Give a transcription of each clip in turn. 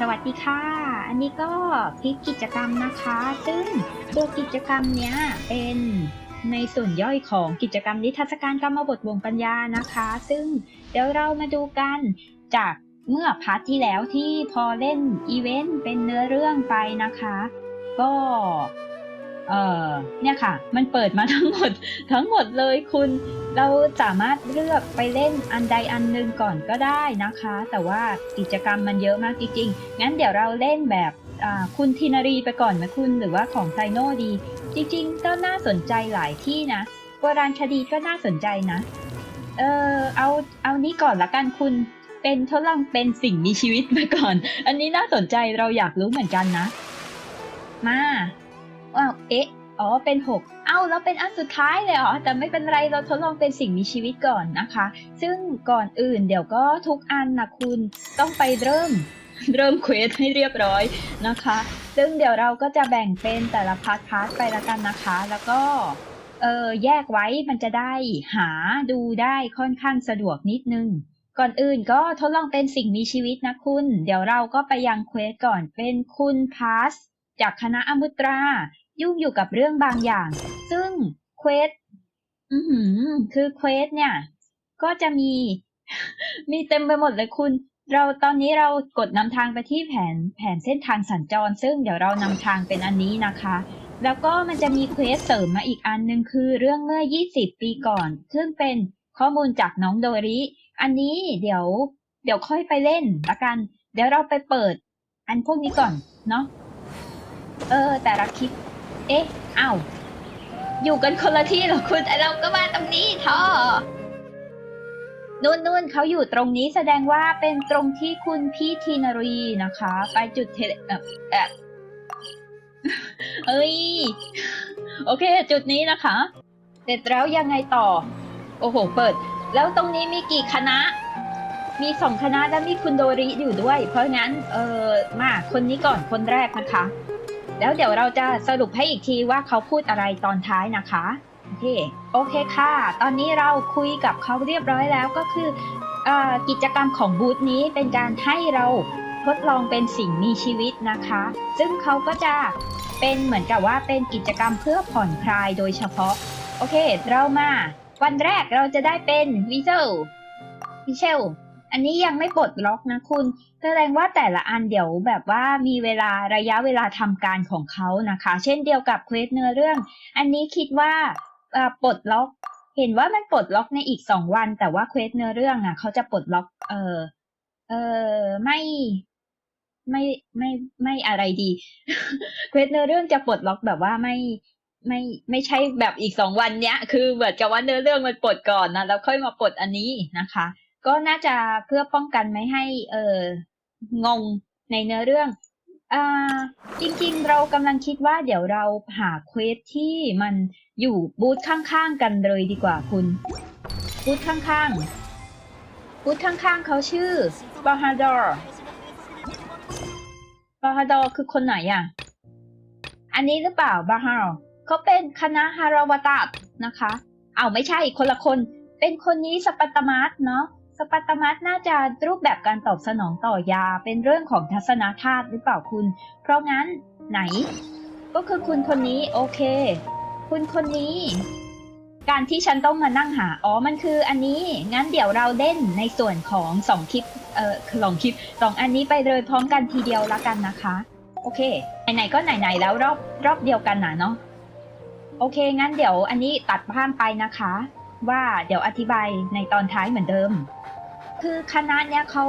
สวัสดีค่ะ อันนี้ก็คลิปกิจกรรมนะคะ ซึ่งตัวกิจกรรมเนี้ยเป็นในส่วนย่อยของกิจกรรมนิทรรศการกรรมบทวงปัญญานะคะ ซึ่งเดี๋ยวเรามาดูกันจากเมื่อพาร์ทที่แล้วที่พอเล่นอีเวนต์เป็นเนื้อเรื่องไปนะคะ ก็ เอ่อเนี่ยค่ะ มันเปิดมาทั้งหมดทั้งหมดเลยคุณเราสามารถเลือกไปเล่นอันใดอันหนึ่งก่อนก็ได้นะคะ แต่ว่ากิจกรรมมันเยอะมากจริงๆ งั้นเดี๋ยวเราเล่นแบบคุณทินารีไปก่อนไหมคุณหรือว่าของไซโนดี จริงๆ ก็น่าสนใจหลายที่นะโบราณคดีก็น่าสนใจนะ เออเอาเอานี้ก่อนละกันคุณเป็นทดลองเป็นสิ่งมีชีวิตไปก่อน อันนี้น่าสนใจเราอยากรู้เหมือนกันนะ มา อ้าวเอ๊ะอ๋อเป็น 6 เอ้าแล้วเป็นอันสุดท้ายเลยเหรอ แต่ไม่เป็นไรเราทดลองเป็นสิ่งมีชีวิตก่อนนะคะ ซึ่งก่อนอื่นเดี๋ยวก็ทุกอันนะคุณต้องไปเริ่มเริ่มเควสให้เรียบร้อยนะคะ ซึ่งเดี๋ยวเราก็จะแบ่งเป็นแต่ละพาร์ทพาร์ทไปละกันนะคะ แล้วก็เออแยกไว้มันจะได้หาดูได้ค่อนข้างสะดวกนิดนึง ก่อนอื่นก็ทดลองเป็นสิ่งมีชีวิตนะคุณ เดี๋ยวเราก็ไปยังเควสก่อนเป็นคุณพาสจากคณะอมุตรา ยุ่งอยู่กับเรื่องบางอย่าง ซึ่งเควสอือหือคือเควสเนี่ย ก็จะมี มีเต็มไปหมดเลยคุณ เราตอนนี้เรากดนำทางไปที่แผนแผนเส้นทางสัญจร ซึ่งเดี๋ยวเรานำทางเป็นอันนี้นะคะ แล้วก็มันจะมีเควสเสริมมาอีกอันหนึ่งคือเรื่องเมื่อ 20 ปีก่อน ซึ่งเป็นข้อมูลจากน้องโดริ อันนี้เดี๋ยว เดี๋ยวค่อยไปเล่นละกัน เดี๋ยวเราไปเปิด อันพวกนี้ก่อนเนาะเออ แต่ละคลิป อ๊ะอ้าวอยู่กันคนละที่เหรอคุณแต่เราก็มาตรงนี้ท่อนู่นนู่นเขาอยู่ตรงนี้แสดงว่าเป็นตรงที่คุณพี่ทีนารีนะคะ ไปจุดเทเลเอ่อเอเอ้ย โอเค จุดนี้นะคะ เสร็จแล้วยังไงต่อ โอ้โห เปิด แล้วตรงนี้มีกี่คณะ มีสองคณะและมีคุณโดริอยู่ด้วย เพราะงั้น เออมาคนนี้ก่อนคนแรกนะคะ แล้วเดี๋ยวเราจะสรุปให้อีกทีว่าเขาพูดอะไรตอนท้ายนะคะโอเคโอเคค่ะ ตอนนี้เราคุยกับเขาเรียบร้อยแล้วก็คืออกิจกรรมของบูธนี้เป็นการให้เราทดลองเป็นสิ่งมีชีวิตนะคะ ซึ่งเขาก็จะเป็นเหมือนกับว่าเป็นกิจกรรมเพื่อผ่อนคลายโดยเฉพาะ โอเค เรามา วันแรกเราจะได้เป็นวิเซลวิเชล อันนี้ยังไม่ปลดล็อกนะคุณแสดงว่าแต่ละอันเดี๋ยวแบบว่ามีเวลาระยะเวลาทำการของเขานะคะ เช่นเดียวกับเควสเนื้อเรื่อง อันนี้คิดว่าปลดล็อก เห็นว่ามันปลดล็อกในอีกสองวัน แต่ว่าเควสเนื้อเรื่องอะเขาจะปลดล็อก เออเออไม่ไม่ไม่ไม่อะไรดีเควสเนื้อเรื่องจะปลดล็อกแบบว่าไม่ไม่ไม่ใช่แบบอีกสองวันเนี้ย คือเหมือนกับว่าเนื้อเรื่องมันปลดก่อนนะแล้วค่อยมาปลดอันนี้นะคะ ก็น่าจะเพื่อป้องกันไม่ให้เอองงในเนื้อเรื่องอ่าจริงๆ เรากำลังคิดว่าเดี๋ยวเราหาเควสที่มันอยู่บูธข้างๆกันเลยดีกว่าคุณ บูธข้างๆ บูธข้างๆเขาชื่อบาฮาดอร์บาฮาดอร์คือคนไหนอะ อันนี้หรือเปล่าบาฮาร์เขาเป็นคณะฮาราวตะนะคะ เอาไม่ใช่คนละคน เป็นคนนี้สปัตตมัสเนาะ ปัตตมัสน่าจะรูปแบบการตอบสนองต่อยาเป็นเรื่องของทัศนธาตุหรือเปล่าคุณ เพราะงั้นไหน ก็คือคุณคนนี้โอเค คุณคนนี้ การที่ฉันต้องมานั่งหา อ๋อมันคืออันนี้ งั้นเดี๋ยวเราเล่นในส่วนของสองคลิป เอ่อสองคลิปสองอันนี้ไปเลยพร้อมกันทีเดียวละกันนะคะ โอเค ไหนๆก็ไหนๆแล้วรอบรอบเดียวกันนะเนาะโอเค งั้นเดี๋ยวอันนี้ตัดภาพไปนะคะ ว่าเดี๋ยวอธิบายในตอนท้ายเหมือนเดิม คือคณะเนี้ยเขา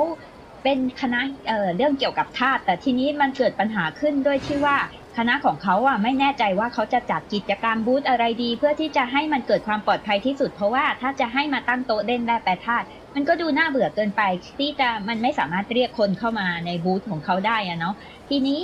เป็นคณะเอ่อเรื่องเกี่ยวกับธาตุแต่ทีนี้มันเกิดปัญหาขึ้นด้วยที่ว่าคณะของเขาอะไม่แน่ใจว่าเขาจะจัดกิจกรรมบูธอะไรดี เพื่อที่จะให้มันเกิดความปลอดภัยที่สุด เพราะว่าถ้าจะให้มาตั้งโต๊ะเล่นได้แปรธาตุมันก็ดูน่าเบื่อเกินไป ที่จะมันไม่สามารถเรียกคนเข้ามาในบูธของเขาได้อะเนาะทีนี้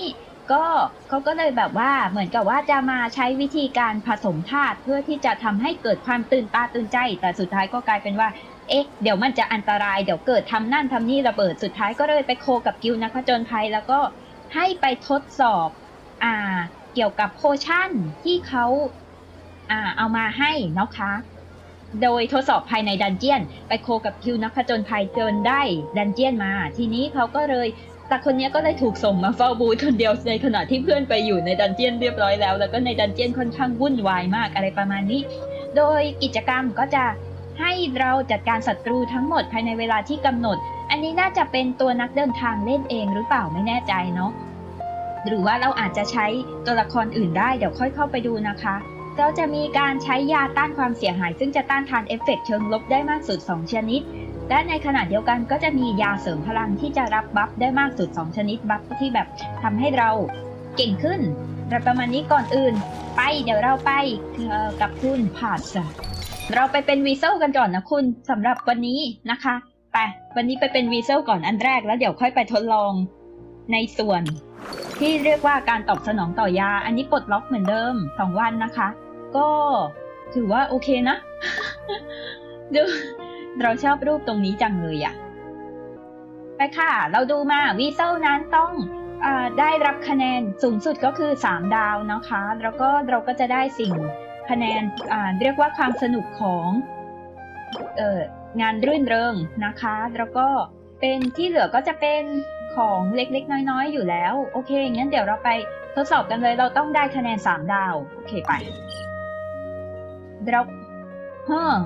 ก็เขาก็เลยแบบว่าเหมือนกับว่าจะมาใช้วิธีการผสมธาตุเพื่อที่จะทำให้เกิดความตื่นตาตื่นใจ แต่สุดท้ายก็กลายเป็นว่า เอ๊ะเดี๋ยวมันจะอันตรายเดี๋ยวเกิดทำนั่นทำนี่ระเบิดสุดท้ายก็เลยไปโคกับกิวนักผจญภัย แล้วก็ให้ไปทดสอบอ่าเกี่ยวกับโพชั่นที่เขาอ่าเอามาให้นะคะ โดยทดสอบภายในดันเจียน ไปโคกับคิวนักผจญภัยจนได้ดันเจียนมา ทีนี้เขาก็เลยแต่คนนี้ก็เลยถูกส่งมาเฝ้าบูธคนเดียวในขณะที่เพื่อนไปอยู่ในดันเจียนเรียบร้อยแล้ว แล้วก็ในดันเจียนค่อนข้างวุ่นวายมากอะไรประมาณนี้ โดยกิจกรรมก็จะ ให้เราจัดการศัตรูทั้งหมดภายในเวลาที่กำหนด อันนี้น่าจะเป็นตัวนักเดินทางเล่นเองหรือเปล่าไม่แน่ใจเนาะหรือว่าเราอาจจะใช้ตัวละครอื่นได้เดี๋ยวค่อยเข้าไปดูนะคะ เราจะมีการใช้ยาต้านความเสียหาย ซึ่งจะต้านทานเอฟเฟกต์เชิงลบได้มากสุด 2 ชนิด และในขณะเดียวกันก็จะมียาเสริมพลังที่จะรับบัฟได้มากสุด 2 ชนิดบัฟที่แบบทำให้เราเก่งขึ้นอะไรประมาณนี้ก่อนอื่น ไปเดี๋ยวเราไปเอ่อกับคุณพาส เราไปเป็นวีเซลกันก่อนนะคุณสำหรับวันนี้นะคะไปวันนี้ไปเป็นวีเซลก่อนอันแรกแล้วเดี๋ยวค่อยไปทดลองในส่วน ที่เรียกว่าการตอบสนองต่อยา อันนี้ปลดล็อกเหมือนเดิม 2 วันนะคะ ก็ถือว่าโอเคนะดูเราชอบรูปตรงนี้จังเลยอะไปค่ะ เราดูมาวีเซลนั้นต้องอได้รับคะแนนสูงสุดก็คือ 3 ดาวนะคะ แล้วก็เราก็จะได้สิ่ง คะแนนเรียกว่าความสนุกของเองานรื่นเริงนะคะ แล้วก็เป็นที่เหลือก็จะเป็นของเล็กๆ น้อยๆ อยู่แล้ว โอเค งั้นเดี๋ยวเราไปทดสอบกันเลย เราต้องได้คะแนน 3 ดาว โอเคไปเราเฮ้อ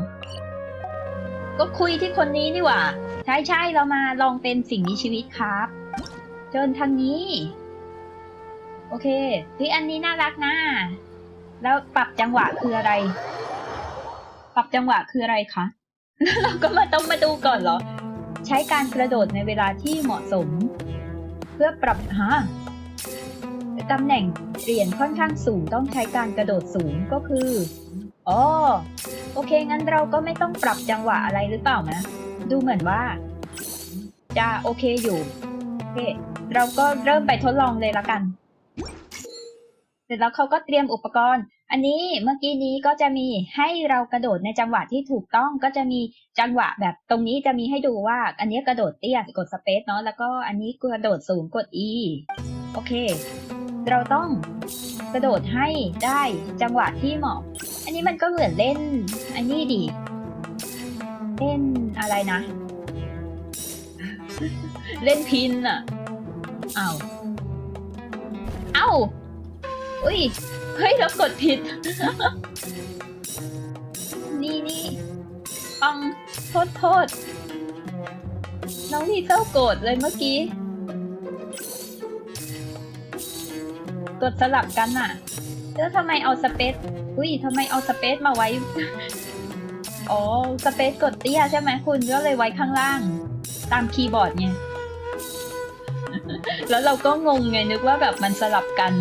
ก็คุยที่คนนี้นี่หว่า ใช่ใช่เรามาลองเป็นสิ่งมีชีวิตครับเชิญทางนี้ โอเคที่อันนี้น่ารักนะ แล้วปรับจังหวะคืออะไร ปรับจังหวะคืออะไรคะเราก็มาต้องมาดูก่อนเหรอ ใช้การกระโดดในเวลาที่เหมาะสม เพื่อปรับฮะตำแหน่งเปลี่ยนค่อนข้างสูงต้องใช้การกระโดดสูงก็คืออ๋อโอเค งั้นเราก็ไม่ต้องปรับจังหวะอะไรหรือเปล่านะ ดูเหมือนว่า จะโอเคอยู่โอเคเราก็เริ่มไปทดลองเลยละกัน เสร็จแล้วเขาก็เตรียมอุปกรณ์ อันนี้เมื่อกี้นี้ก็จะมีให้เรากระโดดในจังหวะที่ถูกต้องก็จะมีจังหวะแบบตรงนี้จะมีให้ดูว่า อันนี้กระโดดเตี้ยกดสเปซเนาะแล้วก็อันนี้กระโดดสูงกด E โอเค เราต้องกระโดดให้ได้จังหวะที่เหมาะ อันนี้มันก็เหมือนเล่น อันนี้ดิเล่นอะไรนะ เล่นพินอะอ้าวเอ้า อุ้ย เฮ้ยเรากดผิด นี่นี่ปังโทษโทษน้องพี่เจ้าโกรธเลยเมื่อกี้ กดสลับกันน่ะแล้วทำไมเอาสเปซอุ้ยทำไมเอาสเปซมาไว้ อ๋อ สเปซกดเตี้ยใช่ไหมคุณก็เลยไว้ข้างล่าง ตามคีย์บอร์ดไง แล้วเราก็งงไงนึกว่าแบบมันสลับกัน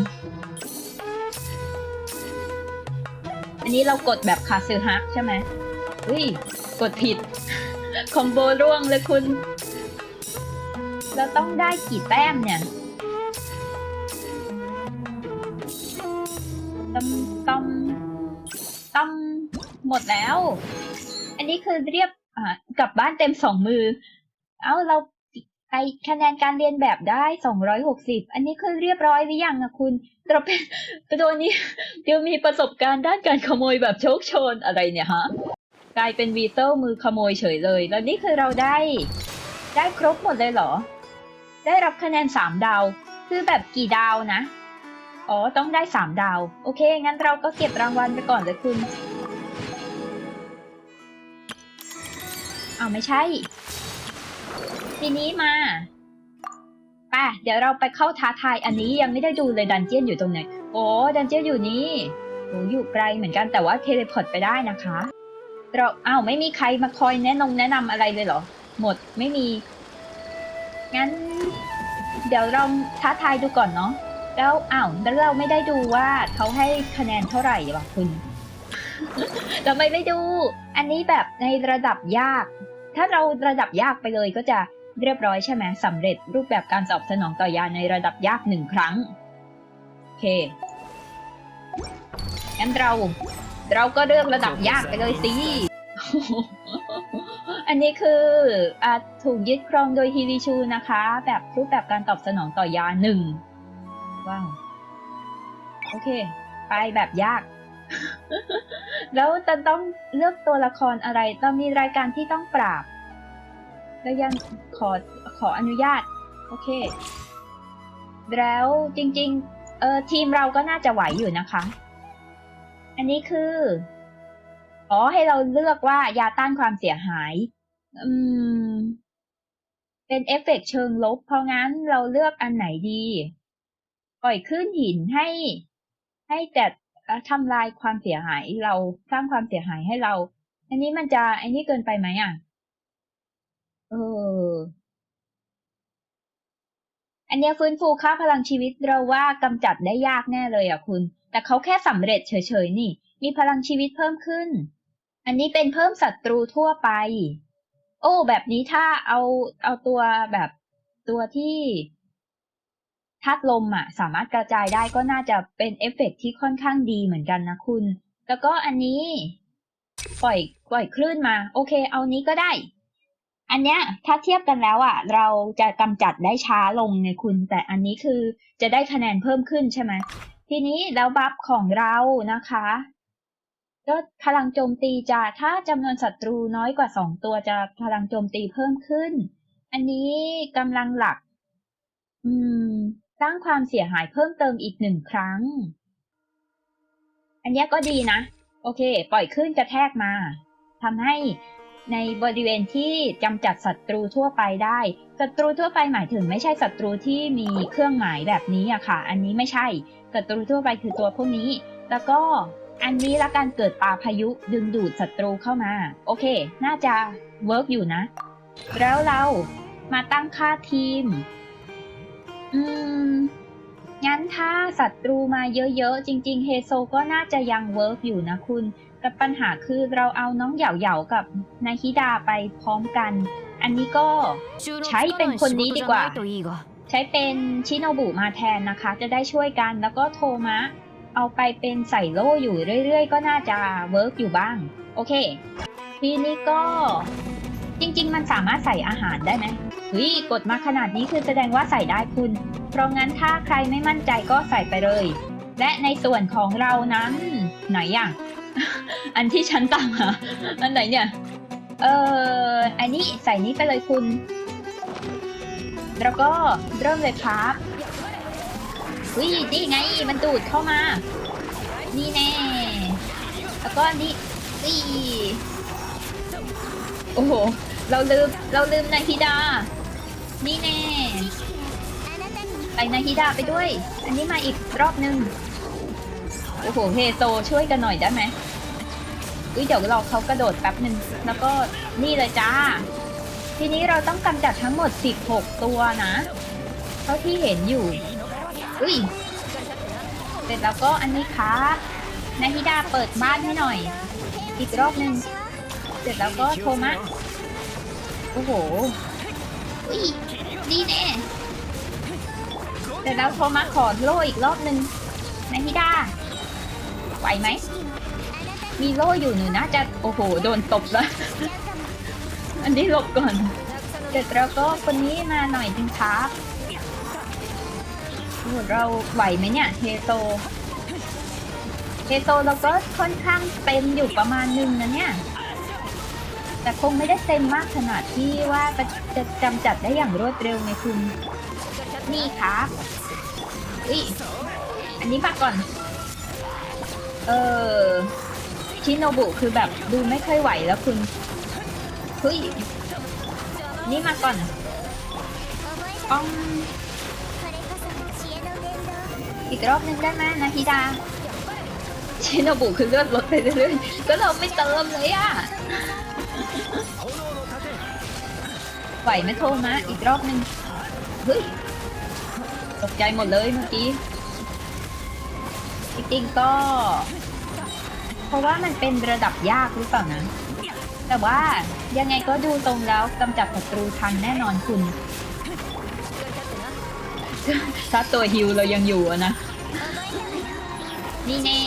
อันนี้เรากดแบบคาซึฮักใช่ไหมอุ้ยกดผิด คอมโบร่วงเลยคุณ เราต้องได้กี่แต้มเนี่ยตำตำตำหมดแล้ว อันนี้คือเรียบอ่ากลับบ้านเต็มสองมือ เอ้าเรา ไอคะแนนการเรียนแบบได้สองร้อยหกสิบอันนี้คือเรียบร้อยหรือยังอะคุณเราเป็นตัวนี้เดี๋ยวมีประสบการณ์ด้านการขโมยแบบโชคโชนอะไรเนี่ยฮะ กลายเป็นวีเซลมือขโมยเฉยเลย แล้วนี่คือเราได้ ได้ครบหมดเลยเหรอ ได้รับคะแนนสามดาว คือแบบกี่ดาวนะ อ๋อ ต้องได้สามดาว โอเค งั้นเราก็เก็บรางวัลไปก่อนเลยคุณเอาวไม่ใช่ ทีนี้มาไป่ะเดี๋ยวเราไปเข้าท้าทายอันนี้ยังไม่ได้ดูเลยดันเจียนอยู่ตรงไหน โอ้ดันเจียนอยู่นี่โอ้อยู่ไกลเหมือนกันแต่ว่าเทเลพอร์ตไปได้นะคะ เราอ้าวไม่มีใครมาคอยแนะนงแนะนำอะไรเลยเหรอ หมดไม่มี งั้น เดี๋ยวเราท้าทายดูก่อนเนาะแล้วอ้าวแล้วเราไม่ได้ดูว่าเขาให้คะแนนเท่าไหร่วะคุณทำไมไม่ดู อันนี้แบบในระดับยาก ถ้าเราระดับยากไปเลยก็จะ เรียบร้อยใช่ไหมสำเร็จรูปแบบการตอบสนองต่อยาในระดับยากหนึ่งครั้ง โอเค งั้นเรา เราก็เลือกระดับยากไปเลยสิ อันนี้คืออถูกยึดครองโดยฮิริชูนะคะ แบบรูปแบบการตอบสนองต่อยาหนึ่ง ว้าว โอเค ไปแบบยากแล้วจะต้องเลือกตัวละครอะไรเรามีรายการที่ต้องปราบ แล้วยังขอขออนุญาต โอเค แล้วจริง ๆ เออทีมเราก็น่าจะไหวอยู่นะคะ อันนี้คือ อ๋อให้เราเลือกว่ายาต้านความเสียหาย อืม เป็นเอฟเฟกต์เชิงลบ เพราะงั้นเราเลือกอันไหนดี ปล่อยคลื่นหินให้ ให้แต่ทำลายความเสียหายเราสร้างความเสียหายให้เรา อันนี้มันจะอันนี้เกินไปไหมอะ เออ อันเนี้ยฟื้นฟูค่าพลังชีวิตเราว่ากำจัดได้ยากแน่เลยอะคุณ แต่เขาแค่สำเร็จเฉยๆนี่ มีพลังชีวิตเพิ่มขึ้น อันนี้เป็นเพิ่มศัตรูทั่วไป โอ้ แบบนี้ถ้าเอาเอาตัวแบบตัวที่ธาตุลมอะ สามารถกระจายได้ก็น่าจะเป็นเอฟเฟกต์ที่ค่อนข้างดีเหมือนกันนะคุณ แล้วก็อันนี้ ปล่อย ปล่อยคลื่นมา โอเค เอานี้ก็ได้ อันเนี้ยถ้าเทียบกันแล้วอะ เราจะกำจัดได้ช้าลงไงคุณ แต่อันนี้คือจะได้คะแนนเพิ่มขึ้นใช่ไหมทีนี้แล้วบัฟของเรานะคะก็พลังโจมตีจะถ้าจำนวนศัตรูน้อยกว่าสองตัวจะพลังโจมตีเพิ่มขึ้น อันนี้กำลังหลัก อืมสร้างความเสียหายเพิ่มเติมอีกหนึ่งครั้ง อันเนี้ยก็ดีนะ โอเค ปล่อยขึ้นกระแทกมาทำให้ ในบริเวณที่กำจัดศัตรูทั่วไปได้ศัตรูทั่วไปหมายถึงไม่ใช่ศัตรูที่มีเครื่องหมายแบบนี้อะค่ะ อันนี้ไม่ใช่ศัตรูทั่วไปคือตัวพวกนี้ แล้วก็อันนี้ละการเกิดปลาพายุดึงดูดศัตรูเข้ามา โอเค น่าจะเวิร์กอยู่นะ แล้วเรามาตั้งค่าทีม อืม งั้นถ้าศัตรูมาเยอะๆ จริง ๆ เฮโซก็น่าจะยังเวิร์กอยู่นะคุณ แต่ปัญหาคือเราเอาน้องเหยาๆกับนาฮิดาไปพร้อมกัน อันนี้ก็ใช้เป็นคนนี้ดีกว่า ใช้เป็นชิโนบุมาแทนนะคะ จะได้ช่วยกันแล้วก็โทมะ เอาไปเป็นใส่โล่อยู่เรื่อยๆ ก็น่าจะเวิร์กอยู่บ้าง โอเค ทีนี้ก็จริง ๆ มันสามารถใส่อาหารได้ไหมเฮ้ยกดมาขนาดนี้คือแสดงว่าใส่ได้คุณ เพราะงั้นถ้าใครไม่มั่นใจก็ใส่ไปเลย และในส่วนของเรานั้นไหนอะ อันที่ฉันตั้งอะอันไหนเนี่ย เอออันนี้ใส่นี้ไปเลยคุณ แล้วก็เริ่มเลยครับวินี่ไงมันดูดเข้ามา นี่แน่ แล้วก็อันี่วิโอ้โห เราลืม เราลืมนาฮิดา นี่แน่ ไปนาฮิดาไปด้วย อันนี้มาอีกรอบนึง โอ้โหเฮโซช่วยกันหน่อยได้ไหมอุ้ยเดี๋ยวเราเขากระโดดแป๊บหนึ่งแล้วก็นี่เลยจ้า ทีนี้เราต้องกำจัดทั้งหมด 16 ตัวนะเท่าที่เห็นอยู่อุ้ยเสร็จแล้วก็อันนี้ครับนาฮิดาเปิดบ้านให้หน่อย อีกรอบหนึ่งเสร็จแล้วก็โทมะโอ้โหอุ้ยดีแน่เสร็จแล้วโทมะขอโล่อีกรอบหนึ่งนาฮิดา ไหวไหม มีโล่อยู่หนูน่าจะโอ้โห โดนตบแล้วอันนี้หลบก่อนเสร็จแล้วก็คนนี้มาหน่อยจริงครับโอ้โหเราไหวไหมเนี่ยเฮโซเฮโซเราก็ค่อนข้างเต็มอยู่ประมาณหนึงนะเนี่ย แต่คงไม่ได้เต็มมากขนาดที่ว่าจะจะจำจัดได้อย่างรวดเร็วไงคุณ นี่ครับอุ้ยอันนี้มาก่อน เออชิโนบุคือแบบดูไม่ค่อยไหวแล้วคุณเฮ้ยนี่มาก่อนป้องอีกรอบนึงได้ไหมนาฮิดาชิโนบุคือเลือดลดไปเรื่อยๆก็เราไม่เติมเลยอะไหวไหมโทมะอีกรอบนึงเฮ้ยตกใจหมดเลยเมื่อกี้ จริงๆก็ เพราะว่ามันเป็นระดับยากหรือเปล่านะ แต่ว่ายังไงก็ดูตรงแล้วกำจัดศัตรูทันแน่นอนคุณ ถ้าตัวฮิวเรายังอยู่อะนะ นี่แน่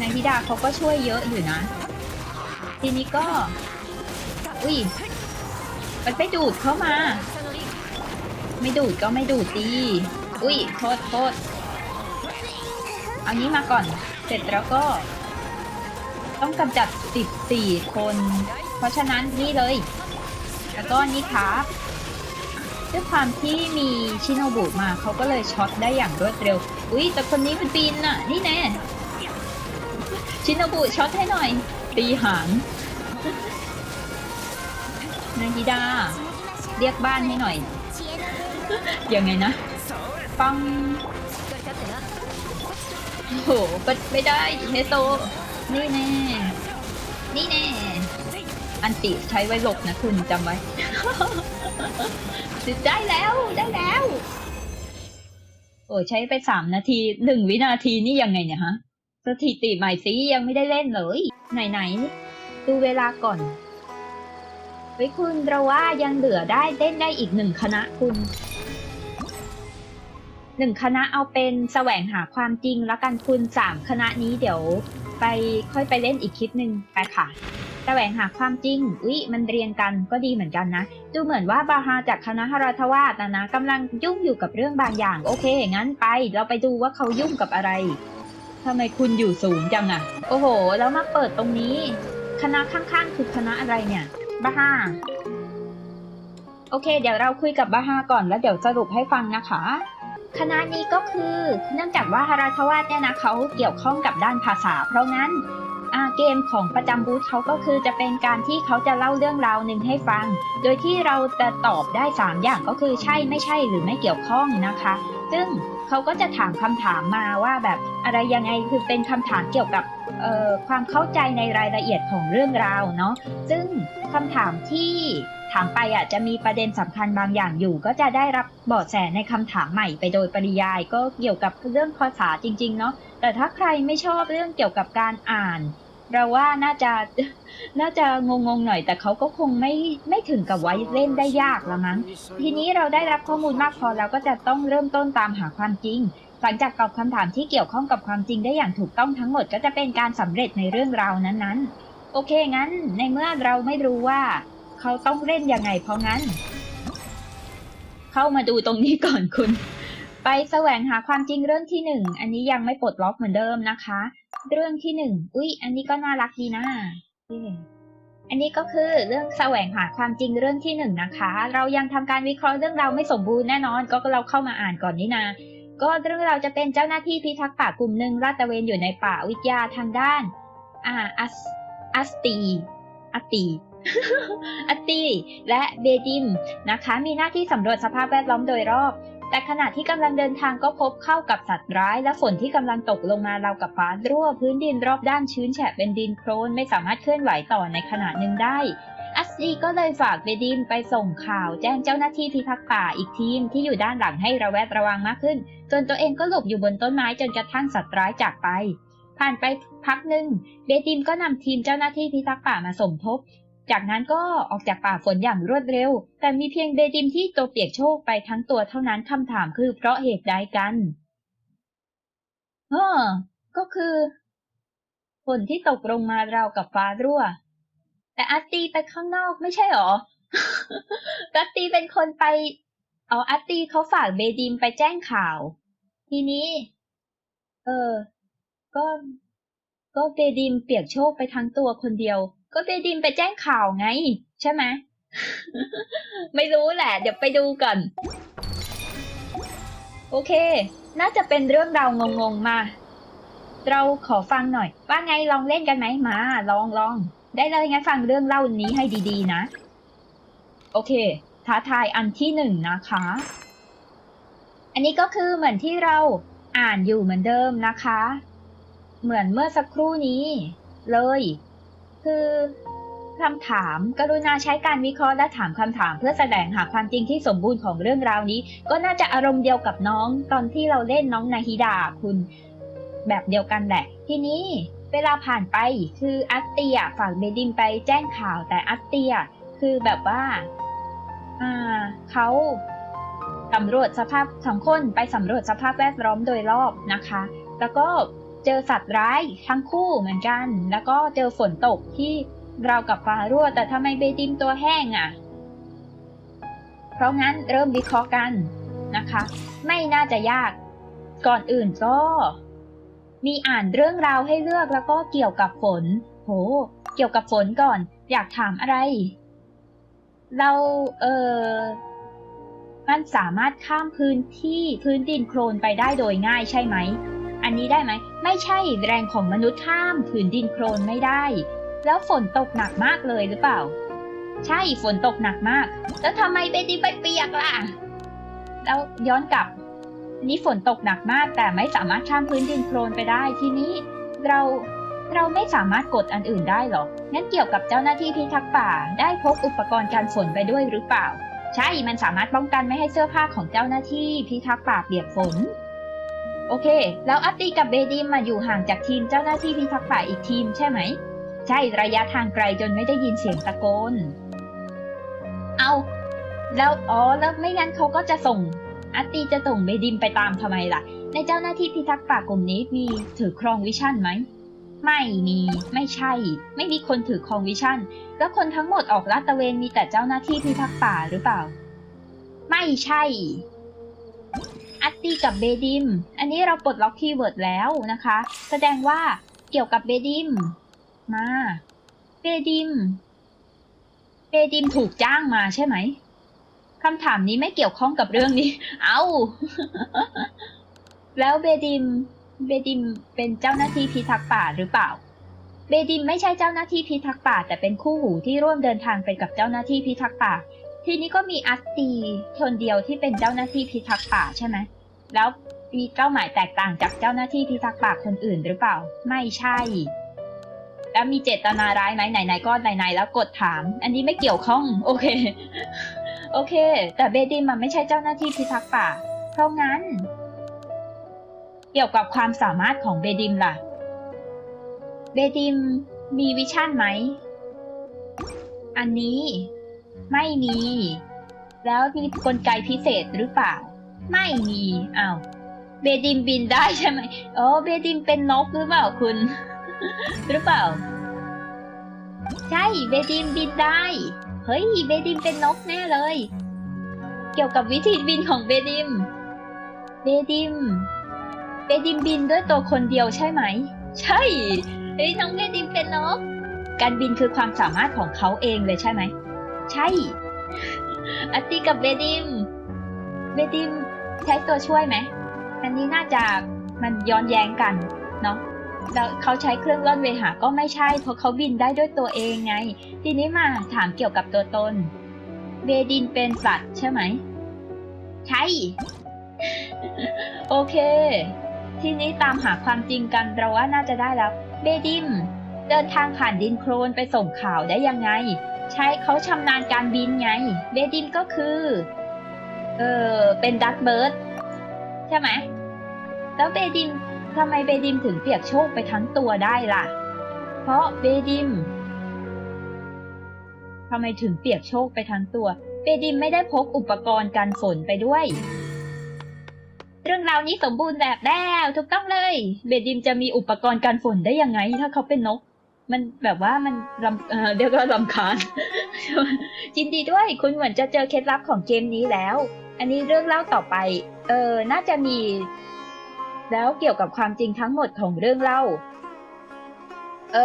นายธิดาเขาก็ช่วยเยอะอยู่นะ ทีนี้ก็ อุ้ยมันไปดูดเข้ามา ไม่ดูดก็ไม่ดูดดี อุ้ยโทษโทษเอานี้มาก่อน เสร็จแล้วก็ ต้องกำจัด 14 คน เพราะฉะนั้นนี่เลย แล้วก็นี่ครับด้วยความที่มีชิโนบุมาเขาก็เลยช็อตได้อย่างรวดเร็ว อุ้ยแต่คนนี้มันปีนน่ะ นี่แน่ชิโนบุช็อตให้หน่อย ตีหางนางฮิดา เรียกบ้านให้หน่อยยังไงนะ ปังโอ้โหก็ไม่ได้เฮโตนี่แน่ นี่แน่ อันติใช้ไว้หลบนะคุณจำไว้ ได้แล้วได้แล้ว โอ้ใช้ไปสามนาทีหนึ่งวินาทีนี่ยังไงเนี่ยฮะสถิติใหม่สิยังไม่ได้เล่นเลย ไหนไหนๆดูเวลาก่อนเฮ้ยคุณเราว่ายังเหลือได้เล่นได้อีกหนึ่งคณะคุณ หนึ่งคณะเอาเป็นแสวงหาความจริงแล้วกันคุณสามคณะนี้เดี๋ยวไปค่อยไปเล่นอีกคลิปหนึ่งไปค่ะ แสวงหาความจริงอุ๊ยมันเรียงกันก็ดีเหมือนกันนะ ดูเหมือนว่าบาฮาจากคณะฮาราทวาสนะนะกำลังยุ่งอยู่กับเรื่องบางอย่าง โอเคงั้นไป เราไปดูว่าเขายุ่งกับอะไรทำไมคุณอยู่สูงจังอะโอ้โห แล้วมาเปิดตรงนี้ คณะข้างๆคือคณะอะไรเนี่ยบาฮาโอเค เดี๋ยวเราคุยกับบาฮาก่อนแล้วเดี๋ยวสรุปให้ฟังนะคะ คณะนี้ก็คือเนื่องจากว่าฮาราทวาสเนี่ยนะเขาเกี่ยวข้องกับด้านภาษา เพราะงั้นเกมของประจำบูธเขาก็คือจะเป็นการที่เขาจะเล่าเรื่องราวหนึ่งให้ฟัง โดยที่เราจะตอบได้ 3 อย่างก็คือใช่ไม่ใช่หรือไม่เกี่ยวข้องนะคะ ซึ่งเขาก็จะถามคำถามมาว่าแบบอะไรยังไงคือเป็นคำถามเกี่ยวกับความเข้าใจในรายละเอียดของเรื่องราวเนาะซึ่งคำถามที่ ถามไปอะจะมีประเด็นสำคัญบางอย่างอยู่ ก็จะได้รับเบาะแสในคำถามใหม่ไปโดยปริยายก็เกี่ยวกับเรื่องภาษาจริง ๆ เนาะแต่ถ้าใครไม่ชอบเรื่องเกี่ยวกับการอ่าน เราว่าน่าจะน่าจะงงๆหน่อย แต่เขาก็คงไม่ไม่ถึงกับไว้เล่นได้ยากละมั้งทีนี้เราได้รับข้อมูลมากพอแล้วก็จะต้องเริ่มต้นตามหาความจริงหลังจากตอบคำถามที่เกี่ยวข้องกับความจริงได้อย่างถูกต้องทั้งหมดก็จะเป็นการสำเร็จในเรื่องราวนั้นๆ โอเคงั้นในเมื่อเราไม่รู้ว่า เขาต้องเล่นยังไงเพราะงั้น เข้ามาดูตรงนี้ก่อนคุณ ไปแสวงหาความจริงเรื่องที่หนึ่ง อันนี้ยังไม่ปลดล็อกเหมือนเดิมนะคะ เรื่องที่หนึ่ง อุ๊ย อันนี้ก็น่ารักดีนะที่หนึ่งอันนี้ก็คือเรื่องแสวงหาความจริงเรื่องที่หนึ่งนะคะ เรายังทำการวิเคราะห์เรื่องราวไม่สมบูรณ์แน่นอน ก็เราเข้ามาอ่านก่อนนี่นา ก็เรื่องเราจะเป็นเจ้าหน้าที่พิทักษ์ป่ากลุ่มหนึ่งลาดตระเวนอยู่ในป่าวิทยาทางด้าน อ่าอัสอัสตีอัตตี อัตตีและเบดิมนะคะ มีหน้าที่สำรวจสภาพแวดล้อมโดยรอบ แต่ขณะที่กำลังเดินทางก็พบเข้ากับสัตว์ร้าย และฝนที่กำลังตกลงมาเราวกับฟ้ารั่วพื้นดินรอบด้านชื้นแฉะเป็นดินโคลนไม่สามารถเคลื่อนไหวต่อในขณะหนึ่งได้อัสซีก็เลยฝากเบดิมไปส่งข่าวแจ้งเจ้าหน้าที่พิทักษ์ป่าอีกทีมที่อยู่ด้านหลังให้ระแวดระวังมากขึ้น จนตัวเองก็หลบอยู่บนต้นไม้จนกระทั่งสัตว์ร้ายจากไป ผ่านไปพักหนึ่งเบดิมก็นำทีมเจ้าหน้าที่พิทักษ์ป่ามาสมทบ จากนั้นก็ออกจากป่าฝนอย่างรวดเร็ว แต่มีเพียงเบดิมที่ตัวเปียกโชกไปทั้งตัวเท่านั้นคำถามคือเพราะเหตุใดกันเออก็คือฝนที่ตกลงมาราวกับฟ้ารั่ว แต่อาร์ตีไปข้างนอกไม่ใช่หรออาร์ตีเป็นคนไปเอ๋ออาร์ตีเขาฝากเบดิมไปแจ้งข่าว ทีนี้ เออ ก็ ก็เบดิมเปียกโชกไปทั้งตัวคนเดียว ก็เบดิมไปแจ้งข่าวไง ใช่ไหม ไม่รู้แหละ เดี๋ยวไปดูก่อน โอเค น่าจะเป็นเรื่องราวงงๆมา เราขอฟังหน่อย ว่าไงลองเล่นกันไหมมา ลองลองได้เลยงั้นฟังเรื่องเล่านี้ให้ดีๆนะ โอเค ท้าทายอันที่หนึ่งนะคะ อันนี้ก็คือเหมือนที่เราอ่านอยู่เหมือนเดิมนะคะ เหมือนเมื่อสักครู่นี้ เลย คือคำถาม กรุณาใช้การวิเคราะห์และถามคำถาม เพื่อแสดงหาความจริงที่สมบูรณ์ของเรื่องราวนี้ ก็น่าจะอารมณ์เดียวกับน้องตอนที่เราเล่นน้องนาฮิดาคุณแบบเดียวกันแหละ ทีนี้เวลาผ่านไปคืออัตเตียฝากเบดิมไปแจ้งข่าวแต่อัตเตียคือแบบว่าอ่าเขาสำรวจสภาพสองคนไปสำรวจสภาพแวดล้อมโดยรอบนะคะ แล้วก็ เจอสัตว์ร้ายทั้งคู่เหมือนกัน แล้วก็เจอฝนตกที่เรากับฟ้ารั่ว แต่ทำไมเบดิมตัวแห้งอะ่ะ เพราะงั้นเริ่มวิเคราะห์กันนะคะ ไม่น่าจะยาก ก่อนอื่นก็ มีอ่านเรื่องราวให้เลือกแล้วก็เกี่ยวกับฝน โห เกี่ยวกับฝนก่อน อยากถามอะไร เรา เออมันสามารถข้ามพื้นที่พื้นดินโคลนไปได้โดยง่ายใช่ไหม อันนี้ได้ไหม ไม่ใช่แรงของมนุษย์ข้ามผืนดินโคลนไม่ได้ แล้วฝนตกหนักมากเลยหรือเปล่า ใช่ฝนตกหนักมาก แล้วทำไมเบดีไปเปียกล่ะ แล้วย้อนกลับ นี่ฝนตกหนักมากแต่ไม่สามารถข้ามพื้นดินโคลนไปได้ทีนี้เราเราไม่สามารถกดอันอื่นได้หรอ งั้นเกี่ยวกับเจ้าหน้าที่พิทักษ์ป่า ได้พกอุปกรณ์การฝนไปด้วยหรือเปล่า ใช่ มันสามารถป้องกันไม่ให้เสื้อผ้าของเจ้าหน้าที่พิทักษ์ป่าเปียกฝน โอเค แล้วอัตตีกับเบดีมมาอยู่ห่างจากทีมเจ้าหน้าที่พิทักษ์ป่าอีกทีมใช่ไหม ใช่ระยะทางไกลจนไม่ได้ยินเสียงตะโกน เอาแล้วอ๋อแล้วไม่งั้นเขาก็จะส่ง อัตตีจะส่งเบดิมไปตามทำไมล่ะ ในเจ้าหน้าที่พิทักษ์ป่ากลุ่มนี้มีถือครองวิชั่นไหมไม่มีไม่ใช่ ไม่มีคนถือครองวิชั่น แล้วคนทั้งหมดออกลาดตระเวนมีแต่เจ้าหน้าที่พิทักษ์ป่าหรือเปล่า ไม่ใช่ อัตตีกับเบดิม อันนี้เราปลดล็อกคีย์เวิร์ดแล้วนะคะ แสดงว่าเกี่ยวกับเบดิม มา เบดิม เบดิมถูกจ้างมาใช่ไหมคำถามนี้ไม่เกี่ยวข้องกับเรื่องนี้ เอาแล้วเบดิม เบดิมเป็นเจ้าหน้าที่พิทักษ์ป่าหรือเปล่า เบดิมไม่ใช่เจ้าหน้าที่พิทักษ์ป่า แต่เป็นคู่หูที่ร่วมเดินทางไปกับเจ้าหน้าที่พิทักษ์ป่า ทีนี้ก็มีอัสตีคนเดียวที่เป็นเจ้าหน้าที่พิทักษ์ป่าใช่ไหม แล้วมีเป้าหมายแตกต่างจากเจ้าหน้าที่พิทักษ์ป่าคนอื่นหรือเปล่า ไม่ใช่ แล้วมีเจตนาร้ายไหมไหนๆก็ไหนๆแล้วกดถาม อันนี้ไม่เกี่ยวข้อง โอเค โอเค แต่เบดิมมันไม่ใช่เจ้าหน้าที่พิทักษ์ป่า เพราะงั้น เกี่ยวกับความสามารถของเบดิมล่ะ เบดิมมีวิชั่นไหม อันนี้ไม่มี แล้วมีกลไกพิเศษหรือเปล่า ไม่มีอ้าวเบดิมบินได้ใช่ไหมอ๋อเบดิมเป็นนกหรือเปล่าคุณ หรือเปล่า ใช่เบดิมบินได้ เฮ้ยเบดิมเป็นนกแน่เลย เกี่ยวกับวิธีบินของเบดิมเบดิมเบดิมบินด้วยตัวคนเดียวใช่ไหม ใช่เฮ้ยน้องเบดิมเป็นนก การบินคือความสามารถของเขาเองเลยใช่ไหม ใช่ อัตติกับเบดิม เบดิม ใช้ตัวช่วยไหม อันนี้น่าจะมันย้อนแย้งกันเนาะแล้วเขาใช้เครื่องล่อนเวหาก็ไม่ใช่ เพราะเขาบินได้ด้วยตัวเองไง ทีนี้มาถามเกี่ยวกับตัวตน เบดินเป็นสัตว์ใช่ไหม ใช่ โอเค ทีนี้ตามหาความจริงกันเราว่าน่าจะได้แล้ว เบดิมเดินทางผ่านดินโคลนไปส่งข่าวได้ยังไง ใช่เขาชำนาญการบินไง เบดิมก็คือ เออ เป็นดักเบิร์ดใช่ไหม แล้วเบดิมทำไมเบดิมถึงเปียกโชกไปทั้งตัวได้ล่ะ เพราะเบดิมทำไมถึงเปียกโชกไปทั้งตัว เบดิมไม่ได้พกอุปกรณ์กันฝนไปด้วย เรื่องราวนี้สมบูรณ์แบบแล้วถูกต้องเลย เบดิมจะมีอุปกรณ์กันฝนได้ยังไง ถ้าเขาเป็นนก มันแบบว่ามันลำเเดี๋ยวก็ลำคาญยินดีด้วย คุณเหมือนจะเจอเคล็ดลับของเกมนี้แล้ว อันนี้เรื่องเล่าต่อไป เออ น่าจะมี แล้วเกี่ยวกับความจริงทั้งหมดของเรื่องเล่า เอ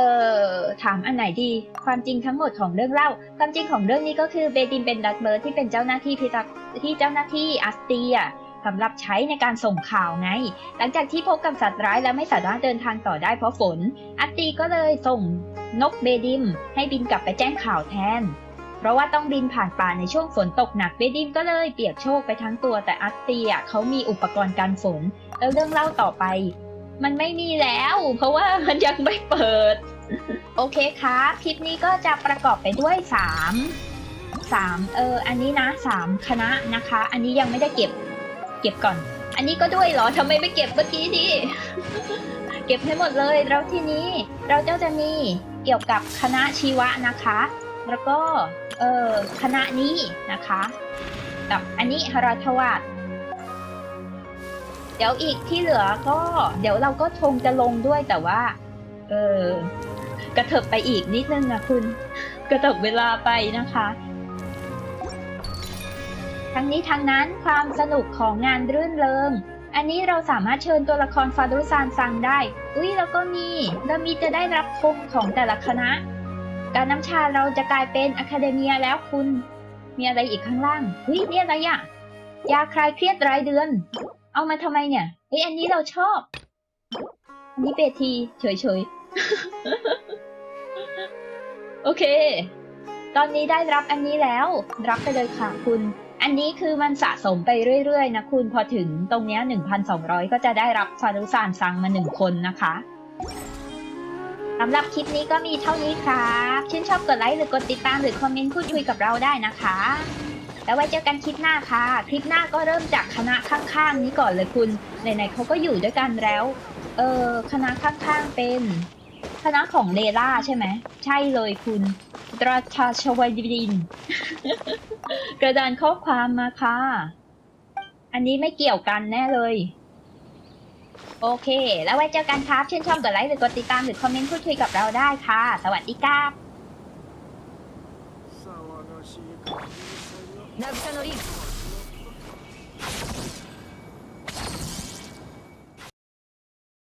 อถามอันไหนดี ความจริงทั้งหมดของเรื่องเล่า ความจริงของเรื่องนี้ก็คือเบดินเป็นดักเบิร์ดที่เป็นเจ้าหน้าที่พิทักษ์ที่เจ้าหน้าที่อัสเตียสำหรับใช้ในการส่งข่าวไง หลังจากที่พบกับสัตว์ร้ายแล้วไม่สามารถเดินทางต่อได้เพราะฝน อัตตีก็เลยส่งนกเบดิม ให้บินกลับไปแจ้งข่าวแทน เพราะว่าต้องบินผ่านป่าในช่วงฝนตกหนักเบดิมก็เลยเปียกโชกไปทั้งตัวแต่อัตตีอะเขามีอุปกรณ์กันฝนแล้วเรื่องเล่าต่อไป มันไม่มีแล้ว เพราะว่ามันยังไม่เปิด โอเคครับคลิปนี้ก็จะประกอบไปด้วย 3 3 เออ อันนี้นะ 3 คณะนะคะ อันนี้ยังไม่ได้เก็บ เก็บก่อน อันนี้ก็ด้วยเหรอทำไมไม่เก็บเมื่อกี้ดิเก็บให้หมดเลยแล้วทีนี้เราก็จะมีเกี่ยวกับคณะชีวะนะคะ แล้วก็เออคณะนี้นะคะ กับอันนี้หราทวาสเดี๋ยวอีกที่เหลือก็ เดี๋ยวเราก็คงจะลงด้วยแต่ว่า เออกระเถิบไปอีกนิดนึงนะคุณ กระเถิบเวลาไปนะคะทั้งนี้ทั้งนั้นความสนุกของงานรื่นเริง อันนี้เราสามารถเชิญตัวละครฟารุซานซังได้ อุ้ยแล้วก็มีเรามีจะได้รับธงของแต่ละคณะ การน้ำชาเราจะกลายเป็นอะคาเดเมียแล้วคุณ มีอะไรอีกข้างล่างเฮ้ยนี่อะไรอะยาคลายเครียดรายเดือน เอามาทำไมเนี่ยเฮ้ยอันนี้เราชอบ อันนี้เปทีเฉยๆ โอเค ตอนนี้ได้รับอันนี้แล้ว รับไปเลยค่ะคุณ อันนี้คือมันสะสมไปเรื่อยๆ นะคุณพอถึงตรงเนี้ย1,200 ก็จะได้รับซารุซานซังมาหนึ่งคนนะคะ สำหรับคลิปนี้ก็มีเท่านี้ครับชื่นชอบกดไลค์หรือกดติดตามหรือคอมเมนต์พูดคุยกับเราได้นะคะ แล้วไว้เจอกันคลิปหน้าค่ะ คลิปหน้าก็เริ่มจากคณะข้างๆนี้ก่อนเลยคุณไหนๆเขาก็อยู่ด้วยกันแล้ว เออคณะข้างๆเป็น คณะของเลล่าใช่ไหมใช่เลยคุณตราชาชวดิน กระดานข้อความมาค่ะ อันนี้ไม่เกี่ยวกันแน่เลย โอเค แล้วไว้เจอกันครับชื่นชอบกดไลค์หรือกดติดตามหรือคอมเมนต์พูดคุยกับเราได้ค่ะ สวัสดีครับ渚のリンク